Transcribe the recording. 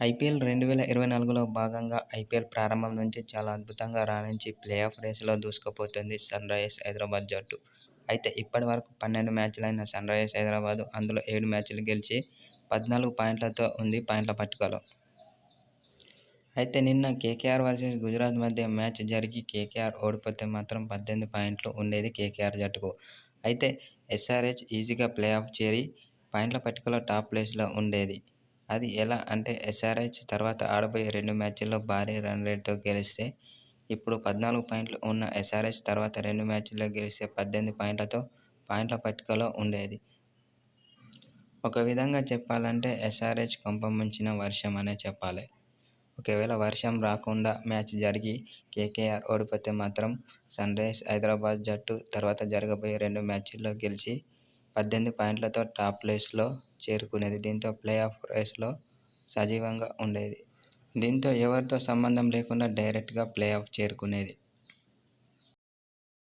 IPL రెండు వేల ఇరవై నాలుగులో భాగంగా ఐపీఎల్ ప్రారంభం నుంచి చాలా అద్భుతంగా రాణించి ప్లే ఆఫ్ రేసులో దూసుకుపోతుంది సన్ రైజర్స్ హైదరాబాద్ జట్టు. అయితే ఇప్పటి వరకు పన్నెండు మ్యాచ్లైన సన్ రైజర్స్ హైదరాబాదు అందులో ఏడు మ్యాచ్లు గెలిచి పద్నాలుగు పాయింట్లతో ఉంది పాయింట్ల పట్టుకలో. అయితే నిన్న కేకేఆర్ వర్సెస్ గుజరాత్ మధ్య మ్యాచ్ జరిగి కేకేఆర్ ఓడిపోతే మాత్రం పద్దెనిమిది పాయింట్లు ఉండేది కేకేఆర్ జట్టుకు. అయితే ఎస్ఆర్హెచ్ ఈజీగా ప్లే ఆఫ్ చేరి పాయింట్ల పట్టికలో టాప్ ప్లేస్లో ఉండేది. అది ఎలా అంటే ఎస్ఆర్హెచ్ తర్వాత ఆడబోయే రెండు మ్యాచ్ల్లో భారీ రన్ రేట్తో గెలిస్తే ఇప్పుడు పద్నాలుగు పాయింట్లు ఉన్న ఎస్ఆర్హెచ్ తర్వాత రెండు మ్యాచ్ల్లో గెలిస్తే పద్దెనిమిది పాయింట్లతో పాయింట్ల పట్టికలో ఉండేది. ఒక విధంగా చెప్పాలంటే ఎస్ఆర్హెచ్ కొంపముంచిన వర్షం అనే చెప్పాలి. ఒకవేళ వర్షం రాకుండా మ్యాచ్ జరిగి కేకేఆర్ ఓడిపోతే మాత్రం సన్ రైజర్స్ హైదరాబాద్ జట్టు తర్వాత జరగబోయే రెండు మ్యాచ్ల్లో గెలిచి పద్దెనిమిది పాయింట్లతో టాప్ ప్లేస్లో చేరుకునేది. దీంతో ప్లే ఆఫ్ రేస్లో సజీవంగా ఉండేది. దీంతో ఎవరితో సంబంధం లేకుండా డైరెక్ట్గా ప్లే ఆఫ్ చేరుకునేది.